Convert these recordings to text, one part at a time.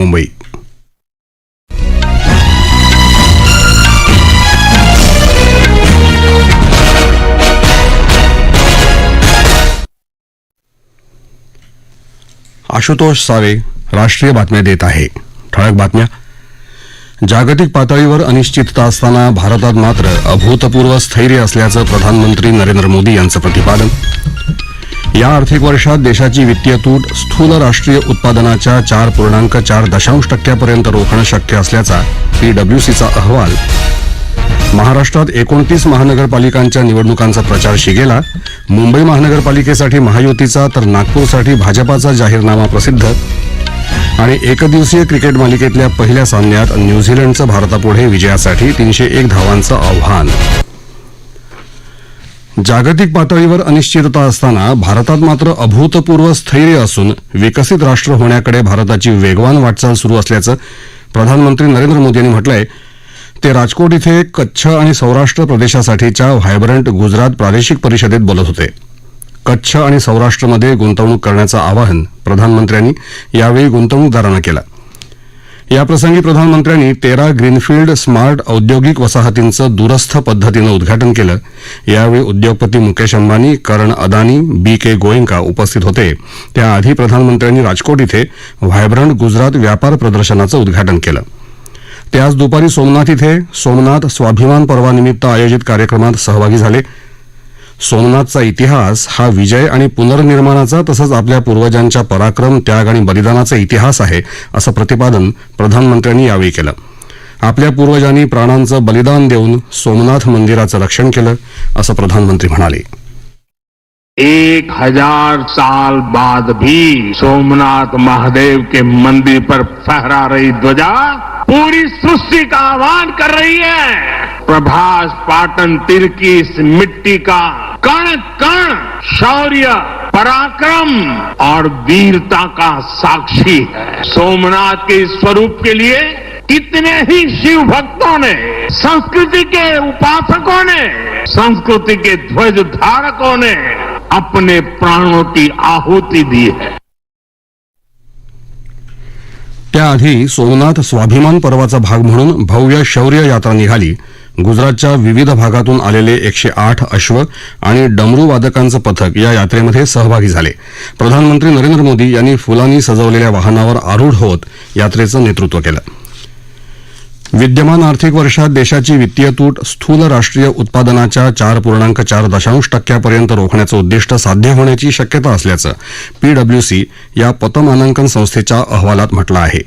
Mumbai. Ashutosh save राष्ट्रीय बातम्या देत आहे. ठळक बातम्या. जागतिक पातळीवर अनिश्चितता असताना भारतात मात्र अभूतपूर्व स्थैर्य असल्याचं प्रधानमंत्री नरेंद्र मोदी यांचं प्रतिपादन. या आर्थिक वर्षात देशाची वित्तीय तूट स्थूल राष्ट्रीय उत्पादनाच्या चार पूर्णांक चार दशांश टक्क्यापर्यंत रोखणं शक्य असल्याचा पीडब्ल्यूसीचा अहवाल. महाराष्ट्रात एकोणतीस महानगरपालिकांच्या निवडणुकांचा प्रचार शिगेला. मुंबई महानगरपालिकेसाठी महायुतीचा तर नागपूरसाठी भाजपाचा जाहीरनामा प्रसिद्ध. आणि एकदिवसीय क्रिकेट मालिकेतल्या पहिल्या सामन्यात न्यूझीलंडचं भारतापुढे विजयासाठी तीनशे एक धावांचं आव्हान. जागतिक पातळीवर अनिश्चितता असताना भारतात मात्र अभूतपूर्व स्थैर्य असून विकसित राष्ट्र होण्याकडे भारताची वेगवान वाटचाल सुरू असल्याचं प्रधानमंत्री नरेंद्र मोदी यांनी म्हटलंय. ते राजकोट इथे कच्छ आणि सौराष्ट्र प्रदेशासाठीच्या व्हायब्रंट गुजरात प्रादेशिक परिषदेत बोलत होते. कच्छ आणि सौराष्ट्रमध्ये गुंतवणूक करण्याचं आवाहन प्रधानमंत्र्यांनी यावेळी गुंतवणूकदारांना केलं. याप्रसंगी प्रधानमंत्र्यांनी तेरा ग्रीनफील्ड स्मार्ट औद्योगिक वसाहतींचं दूरस्थ पद्धतीनं उद्घाटन केलं. यावेळी उद्योगपती मुकेश अंबानी करण अदानी बी के गोयंका उपस्थित होते. त्याआधी प्रधानमंत्र्यांनी राजकोट इथे व्हायब्रंट गुजरात व्यापार प्रदर्शनाचं उद्घाटन केलं. ते आज दुपारी सोमनाथ इथे सोमनाथ स्वाभिमान पर्वानिमित्त आयोजित कार्यक्रमात सहभागी झाले. सोमनाथचा इतिहास हा विजय आणि पुनर्निर्माणाचा तसंच आपल्या पूर्वजांच्या पराक्रम त्याग आणि बलिदानाचा इतिहास आहे असं प्रतिपादन प्रधानमंत्र्यांनी यावेळी केलं. आपल्या पूर्वजांनी प्राणांचं बलिदान देऊन सोमनाथ मंदिराचं रक्षण केलं असं प्रधानमंत्री म्हणाले. एक हज़ार साल बाद भी सोमनाथ महादेव के मंदिर पर फहरा रही ध्वजा पूरी सृष्टि का आह्वान कर रही है। प्रभास पाटन तिर की इस मिट्टी का कण कण, शौर्य, पराक्रम और वीरता का साक्षी है। सोमनाथ के स्वरूप के लिए कितने ही शिव भक्तों ने, संस्कृति के उपासकों ने, संस्कृति के ध्वज धारकों ने अपने प्राणों की आहुति दी है। त्याआधी सोमनाथ स्वाभिमान पर्वाचा भाग म्हणून भव्य शौर्य यात्रा निघाली. गुजरातच्या विविध भागातून आलेले एकशे आठ अश्व आणि डमरू वादकांचं पथक या यात्रेमध्ये सहभागी झाले. प्रधानमंत्री नरेंद्र मोदी यांनी फुलांनी सजवलेल्या वाहनावर आरूढ होत यात्रेचं नेतृत्व केलं. विद्यमान आर्थिक वर्षात देशाची वित्तीय तूट स्थूल राष्ट्रीय उत्पादनाच्या चार पूर्णांक चार दशांश टक्क्यापर्यंत रोखण्याचं उद्दिष्ट साध्य होण्याची शक्यता असल्याचं पीडब्ल्यूसी या पतमानांकन संस्थेच्या अहवालात म्हटलं आहे.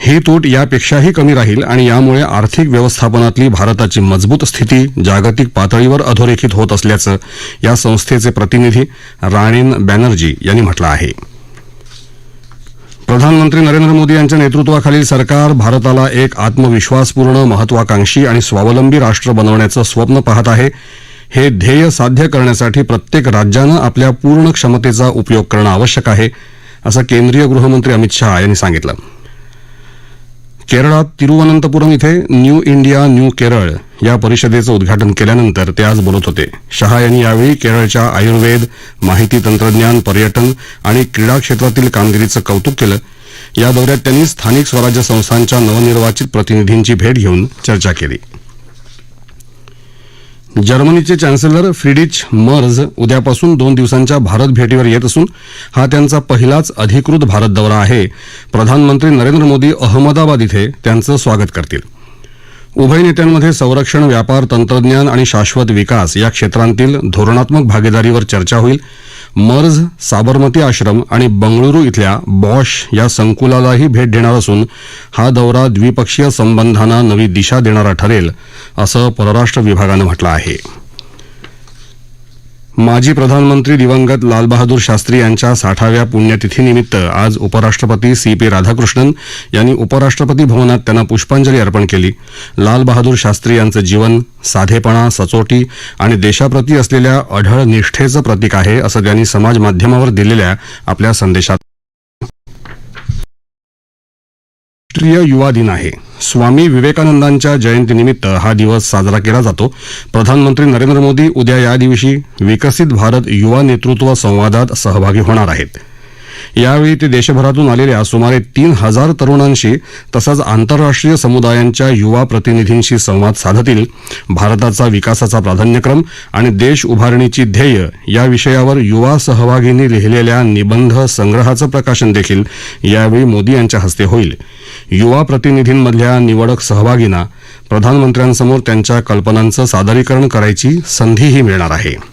ही तूट यापेक्षाही कमी राहील आणि यामुळे आर्थिक व्यवस्थापनातली भारताची मजबूत स्थिती जागतिक पातळीवर अधोरेखित होत असल्याचं या संस्थेचे प्रतिनिधी राणेन बॅनर्जी यांनी म्हटलं आहे. प्रधानमंत्री नरेंद्र मोदी यांच्या नेतृत्वाखालील सरकार भारताला एक आत्मविश्वासपूर्ण महत्वाकांक्षी आणि स्वावलंबी राष्ट्र बनवण्याचं स्वप्न पाहत आहे. हे ध्येय साध्य करण्यासाठी प्रत्येक राज्यानं आपल्या पूर्ण क्षमतेचा उपयोग करणं आवश्यक आहे असं केंद्रीय गृहमंत्री अमित शहा यांनी सांगितलं. केरळात तिरुवनंतपुरम इथे न्यू इंडिया न्यू केरळ या परिषदेचं उद्घाटन केल्यानंतर ते आज बोलत होते. शहा यांनी यावेळी केरळच्या आयुर्वेद माहिती तंत्रज्ञान पर्यटन आणि क्रीडा क्षेत्रातील कामगिरीचं कौतुक केलं. या दौऱ्यात त्यांनी स्थानिक स्वराज्य संस्थांच्या नवनिर्वाचित प्रतिनिधींची भेट घेऊन चर्चा केली. जर्मनीचे चॅन्सेलर फ्रिडिच मर्ज उद्यापासून दोन दिवसांच्या भारत भेटीवर येत असून हा त्यांचा पहिलाच अधिकृत भारत दौरा आहे. प्रधानमंत्री नरेंद्र मोदी अहमदाबाद इथे त्यांचं स्वागत करतील. उभय नेत्यांमध्ये संरक्षण व्यापार तंत्रज्ञान आणि शाश्वत विकास या क्षेत्रांतील धोरणात्मक भागीदारीवर चर्चा होईल. मर्ज साबरमती आश्रम आणि बंगळुरू इथल्या बॉश या संकुलालाही भेट देणार असून हा दौरा द्विपक्षीय संबंधांना नवी दिशा देणारा ठरेल असं परराष्ट्र विभागानं म्हटलं आहे. माजी प्रधानमंत्री दिवंगत लालबहादूर शास्त्री यांच्या साठाव्या पुण्यतिथीनिमित्त आज उपराष्ट्रपती सी पी राधाकृष्णन यांनी उपराष्ट्रपती भवनात त्यांना पुष्पांजली अर्पण केली. लालबहादूर शास्त्री यांचं जीवन साधेपणा सचोटी आणि देशाप्रती असलेल्या अढळ निष्ठेचं प्रतीक आहे असं त्यांनी समाज माध्यमावर दिलेल्या आपल्या संदेशात राष्ट्रीय युवा दिन आहे. स्वामी विवेकानंदांच्या जयंतीनिमित्त हा दिवस साजरा केला जातो. प्रधानमंत्री नरेंद्र मोदी उद्या या दिवशी विकसित भारत युवा नेतृत्व संवादात सहभागी होणार आहेत. यावेळी ते देशभरातून आलेल्या सुमारे तीन हजार तरुणांशी तसंच आंतरराष्ट्रीय समुदायांच्या युवा प्रतिनिधींशी संवाद साधतील. भारताचा विकासाचा प्राधान्यक्रम आणि देश उभारणीची ध्येय या विषयावर युवा सहभागींनी लिहिलेल्या निबंध संग्रहाचं प्रकाशन देखील यावेळी मोदी यांच्या हस्ते होईल. युवा प्रतिनिधींमधल्या निवडक सहभागींना प्रधानमंत्र्यांसमोर त्यांच्या कल्पनांचं सादरीकरण करायची संधीही मिळणार आहे.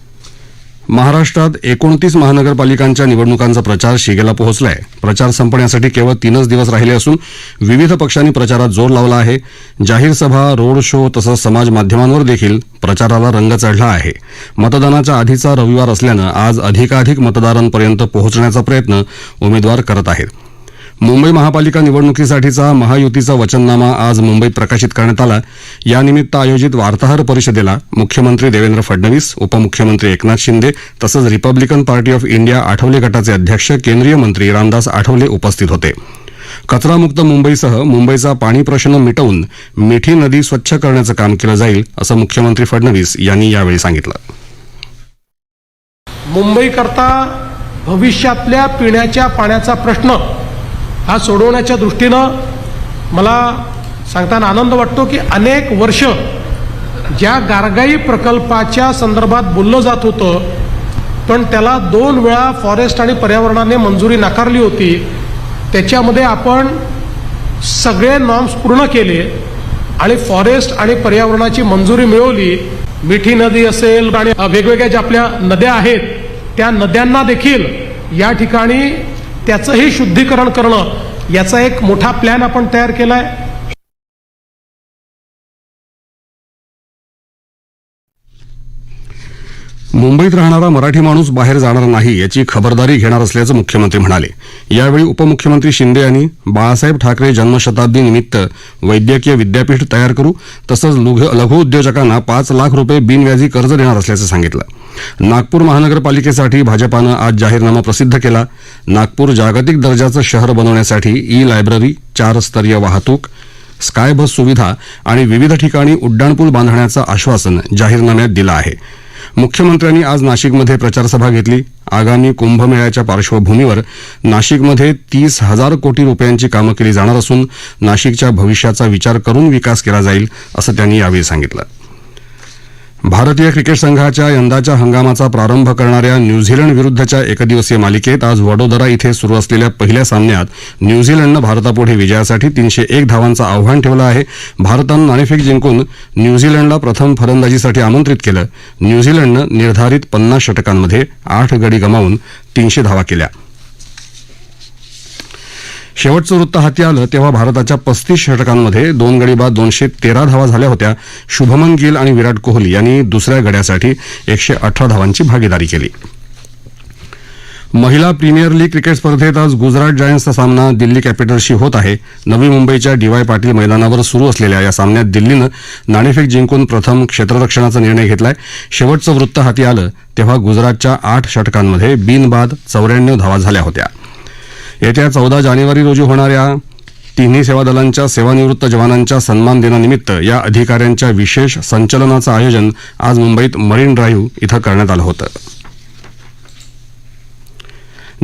महाराष्ट्रात एकोणतीस महानगरपालिकांच्या निवडणुकांचा प्रचार शिगेला पोहोचलाय. प्रचार संपण्यासाठी केवळ तीनच दिवस राहिले असून विविध पक्षांनी प्रचारात जोर लावला आहे. जाहीर सभा रोड शो तसंच समाज माध्यमांवर देखील प्रचाराला रंग चढला आहे. मतदानाच्या आधीचा रविवार असल्यानं आज अधिकाधिक मतदारांपर्यंत पोहोचण्याचा प्रयत्न उमेदवार करत आहेत. मुंबई महापालिका निवडणुकीसाठीचा महायुतीचा वचननामा आज मुंबईत प्रकाशित करण्यात आला. यानिमित्त आयोजित वार्ताहर परिषदेला मुख्यमंत्री देवेंद्र फडणवीस उपमुख्यमंत्री एकनाथ शिंदे तसंच Republican Party of India Athawale गटाचे अध्यक्ष केंद्रीय मंत्री रामदास आठवले उपस्थित होते. कचरामुक्त मुंबईसह मुंबईचा पाणी प्रश्न मिटवून मिठी नदी स्वच्छ करण्याचं काम केलं जाईल असं मुख्यमंत्री फडणवीस यांनी यावेळी सांगितलं. मुंबईकरता भविष्यातल्या पिण्याच्या पाण्याचा प्रश्न हा सोडवण्याच्या दृष्टीनं मला सांगताना आनंद वाटतो की अनेक वर्ष ज्या गारगाई प्रकल्पाच्या संदर्भात बोललं जात होतं पण त्याला दोन वेळा फॉरेस्ट आणि पर्यावरणाने मंजुरी नाकारली होती. त्याच्यामध्ये आपण सगळे नॉर्म्स पूर्ण केले आणि फॉरेस्ट आणि पर्यावरणाची मंजुरी मिळवली. मिठी नदी असेल आणि वेगवेगळ्या ज्या आपल्या नद्या आहेत त्या नद्यांना देखील या ठिकाणी त्याचंही शुद्धीकरण करणं याचा एक मोठा प्लॅन आपण तयार केला आहे मुंबईत राहणारा मराठी माणूस बाहेर जाणार नाही याची खबरदारी घेणार असल्याचं मुख्यमंत्री म्हणाले. यावेळी उपमुख्यमंत्री शिंदे यांनी बाळासाहेब ठाकरे जन्मशताब्दी निमित्त वैद्यकीय विद्यापीठ तयार करू तसंच लघु लघु उद्योजकांना पाच लाख रुपये बिनव्याजी कर्ज देणार असल्याचं सांगितलं. नागपूर महानगरपालिकेसाठी भाजपानं आज जाहीरनामा प्रसिद्ध केला. नागपूर जागतिक दर्जाचं शहर बनवण्यासाठी ई लायब्ररी चार स्तरीय वाहतूक स्काय बस सुविधा आणि विविध ठिकाणी उड्डाणपूल बांधण्याचं आश्वासन जाहीरनाम्यात दिलं आहे. मुख्यमंत्र्यांनी आज नाशिकमध्ये प्रचारसभा घेतली. आगामी कुंभमेळ्याच्या पार्श्वभूमीवर नाशिकमध्ये तीस हजार कोटी रुपयांची कामं केली जाणार असून नाशिकच्या भविष्याचा विचार करून विकास केला जाईल असं त्यांनी यावेळी सांगितलं. भारतीय क्रिकेट संघाच्या यंदाच्या हंगामाचा प्रारंभ करणाऱ्या न्यूझीलंड विरुद्धच्या एकदिवसीय मालिकेत आज वडोदरा इथे सुरू असलेल्या पहिल्या सामन्यात न्यूझीलंडनं भारतापुढे विजयासाठी तीनशे एक धावांचं आव्हान ठेवलं आहे. भारतानं नाणेफेक जिंकून न्यूझीलंडला प्रथम फलंदाजीसाठी आमंत्रित केलं. न्यूझीलंडनं निर्धारित पन्नास षटकांमध्ये आठ गडी गमावून तीनशे धावा केल्या. शेवटचं वृत्त हाती आलं तेव्हा भारताच्या पस्तीस षटकांमध्ये दोन गडी बाद दोनशे तेरा धावा झाल्या होत्या. शुभमन गिल आणि विराट कोहली यांनी दुसऱ्या गड्यासाठी एकशे अठरा धावांची भागीदारी केली. महिला प्रीमियर लीग क्रिकेट स्पर्धेत आज गुजरात जायंट्सचा सामना दिल्ली कॅपिटल्सशी होत आहे. नवी मुंबईच्या डीवाय पाटील मैदानावर सुरू असलेल्या या सामन्यात दिल्लीनं नाणेफेक जिंकून प्रथम क्षेत्ररक्षणाचा निर्णय घेतलाय. शेवटचं वृत्त हाती आलं तेव्हा गुजरातच्या आठ षटकांमध्ये बिनबाद चौऱ्याण्णव धावा झाल्या होत्या. येत्या चौदा जानेवारी रोजी होणाऱ्या तिन्ही सेवा दलांच्या सेवानिवृत्त जवानांच्या सन्मान दिनानिमित्त या अधिकाऱ्यांच्या विशेष संचलनाचं आयोजन आज मुंबईत मरीन ड्राईव्ह इथं करण्यात आलं होतं.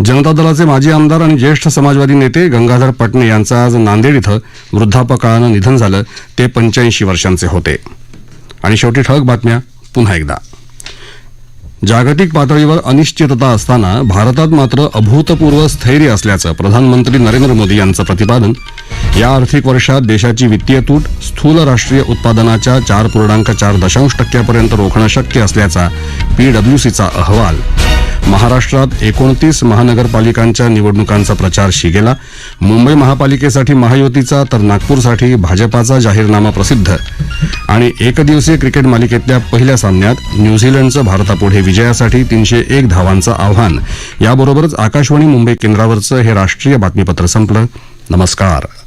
जनता दलाचे माजी आमदार आणि ज्येष्ठ समाजवादी नेते गंगाधर पटणे यांचं आज नांदेड इथं वृद्धापकाळानं निधन झालं ते पंच्याऐंशी वर्षांचे होते. आणि शेवटी ठळक बातम्या पुन्हा एकदा. जागतिक पातळीवर अनिश्चितता असताना भारतात मात्र अभूतपूर्व स्थैर्य असल्याचं प्रधानमंत्री नरेंद्र मोदी यांचं प्रतिपादन. या आर्थिक वर्षात देशाची वित्तीय तूट स्थूल राष्ट्रीय उत्पादनाच्या चार पूर्णांक चार दशांश टक्क्यापर्यंत रोखणं शक्य असल्याचा पीडब्ल्यूसीचा अहवाल. महाराष्ट्रात एकोणतीस महानगरपालिकांच्या निवडणुकांचा प्रचार शिगेला. मुंबई महापालिकेसाठी महायुतीचा तर नागपूरसाठी भाजपाचा जाहीरनामा प्रसिद्ध. आणि एकदिवसीय क्रिकेट मालिकेतल्या पहिल्या सामन्यात न्यूझीलंडचं भारतापुढे विजयासाठी तीनशे एक धावांचं आव्हान. याबरोबरच आकाशवाणी मुंबई केंद्रावरचं हे राष्ट्रीय बातमीपत्र संपलं. नमस्कार.